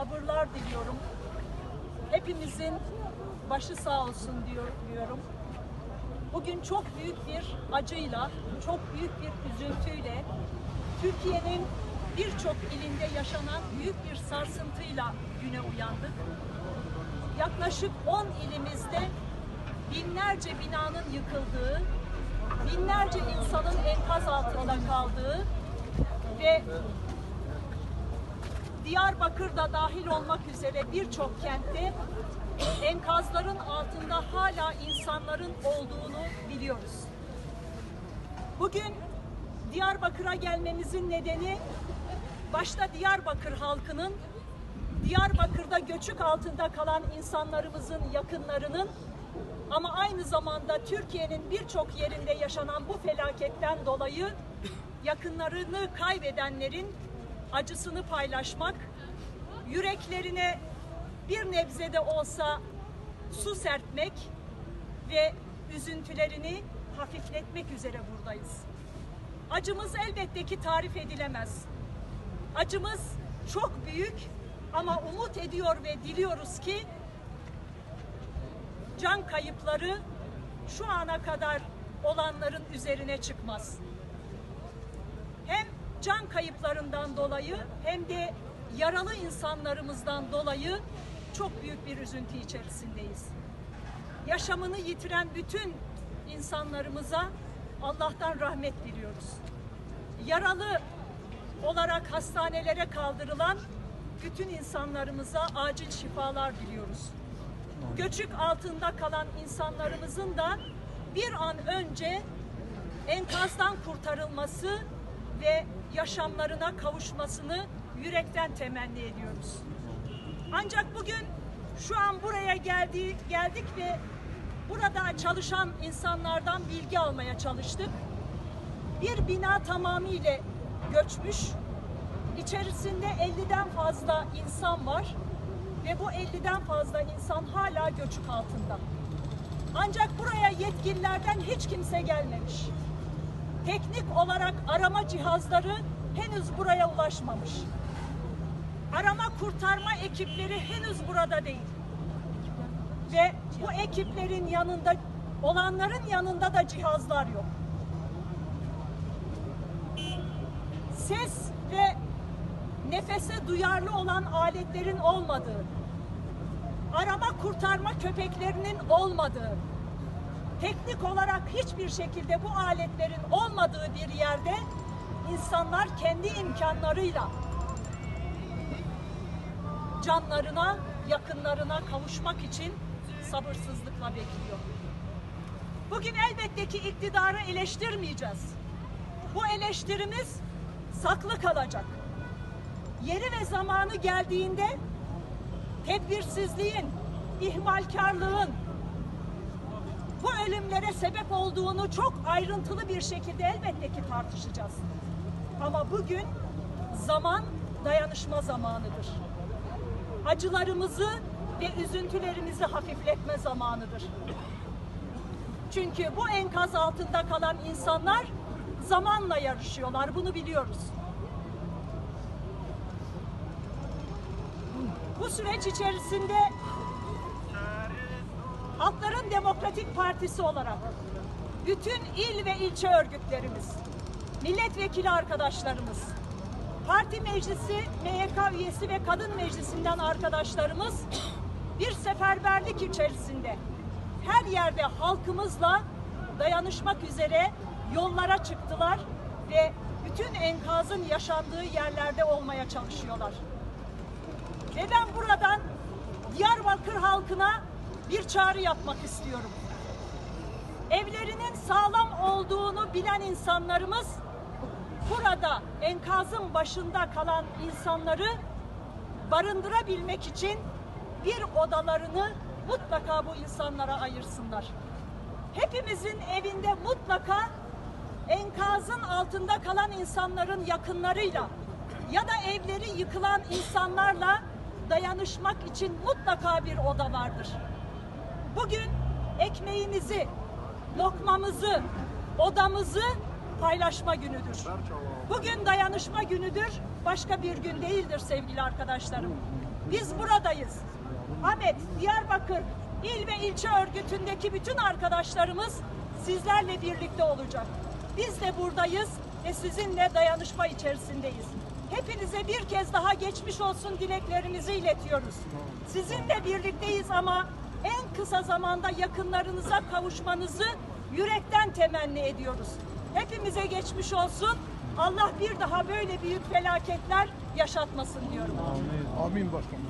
sabırlar diliyorum. Hepimizin başı sağ olsun diyor, diyorum. Bugün çok büyük bir acıyla, çok büyük bir üzüntüyle Türkiye'nin birçok ilinde yaşanan büyük bir sarsıntıyla güne uyandık. Yaklaşık 10 ilimizde binlerce binanın yıkıldığı, binlerce insanın enkaz altında kaldığı ve Diyarbakır'da dahil olmak üzere birçok kentte enkazların altında hala insanların olduğunu biliyoruz. Bugün Diyarbakır'a gelmemizin nedeni başta Diyarbakır halkının Diyarbakır'da göçük altında kalan insanlarımızın yakınlarının ama aynı zamanda Türkiye'nin birçok yerinde yaşanan bu felaketten dolayı yakınlarını kaybedenlerin acısını paylaşmak, yüreklerine bir nebze de olsa su serpmek ve üzüntülerini hafifletmek üzere buradayız. Acımız elbette ki tarif edilemez. Acımız çok büyük ama umut ediyor ve diliyoruz ki can kayıpları şu ana kadar olanların üzerine çıkmaz. Hem can kayıplarından dolayı hem de yaralı insanlarımızdan dolayı çok büyük bir üzüntü içerisindeyiz. Yaşamını yitiren bütün insanlarımıza Allah'tan rahmet diliyoruz. Yaralı olarak hastanelere kaldırılan bütün insanlarımıza acil şifalar diliyoruz. Göçük altında kalan insanlarımızın da bir an önce enkazdan kurtarılması ve yaşamlarına kavuşmasını yürekten temenni ediyoruz. Ancak bugün şu an buraya geldi, geldik ve burada çalışan insanlardan bilgi almaya çalıştık. Bir bina tamamıyla göçmüş. İçerisinde 50'den fazla insan var ve bu 50'den fazla insan hala göçük altında. Ancak buraya yetkililerden hiç kimse gelmemiş. Teknik olarak arama cihazları henüz buraya ulaşmamış. Arama kurtarma ekipleri henüz burada değil. Ve bu ekiplerin yanında olanların yanında da cihazlar yok. Ses ve nefese duyarlı olan aletlerin olmadığı, arama kurtarma köpeklerinin olmadığı, teknik olarak hiçbir şekilde bu aletlerin olmadığı bir yerde insanlar kendi imkanlarıyla canlarına, yakınlarına kavuşmak için sabırsızlıkla bekliyor. Bugün elbette ki iktidarı eleştirmeyeceğiz. Bu eleştirimiz saklı kalacak. Yeri ve zamanı geldiğinde tedbirsizliğin, ihmalkarlığın bu ölümlere sebep olduğunu çok ayrıntılı bir şekilde elbette ki tartışacağız. Ama bugün zaman dayanışma zamanıdır. Acılarımızı ve üzüntülerimizi hafifletme zamanıdır. Çünkü bu enkaz altında kalan insanlar zamanla yarışıyorlar. Bunu biliyoruz. Bu süreç içerisinde Demokratik Partisi olarak bütün il ve ilçe örgütlerimiz, milletvekili arkadaşlarımız, parti meclisi, MYK üyesi ve kadın meclisinden arkadaşlarımız bir seferberlik içerisinde her yerde halkımızla dayanışmak üzere yollara çıktılar ve bütün enkazın yaşandığı yerlerde olmaya çalışıyorlar. Ve ben buradan Diyarbakır halkına bir çağrı yapmak istiyorum. Evlerinin sağlam olduğunu bilen insanlarımız burada enkazın başında kalan insanları barındırabilmek için bir odalarını mutlaka bu insanlara ayırsınlar. Hepimizin evinde mutlaka enkazın altında kalan insanların yakınlarıyla ya da evleri yıkılan insanlarla dayanışmak için mutlaka bir oda vardır. Bugün ekmeğimizi, lokmamızı, odamızı paylaşma günüdür. Bugün dayanışma günüdür, başka bir gün değildir sevgili arkadaşlarım. Biz buradayız. Ahmet, Diyarbakır il ve ilçe örgütündeki bütün arkadaşlarımız sizlerle birlikte olacak. Biz de buradayız ve sizinle dayanışma içerisindeyiz. Hepinize bir kez daha geçmiş olsun dileklerimizi iletiyoruz. Sizinle birlikteyiz ama en kısa zamanda yakınlarınıza kavuşmanızı yürekten temenni ediyoruz. Hepimize geçmiş olsun. Allah bir daha böyle büyük felaketler yaşatmasın diyorum. Amin başkanım.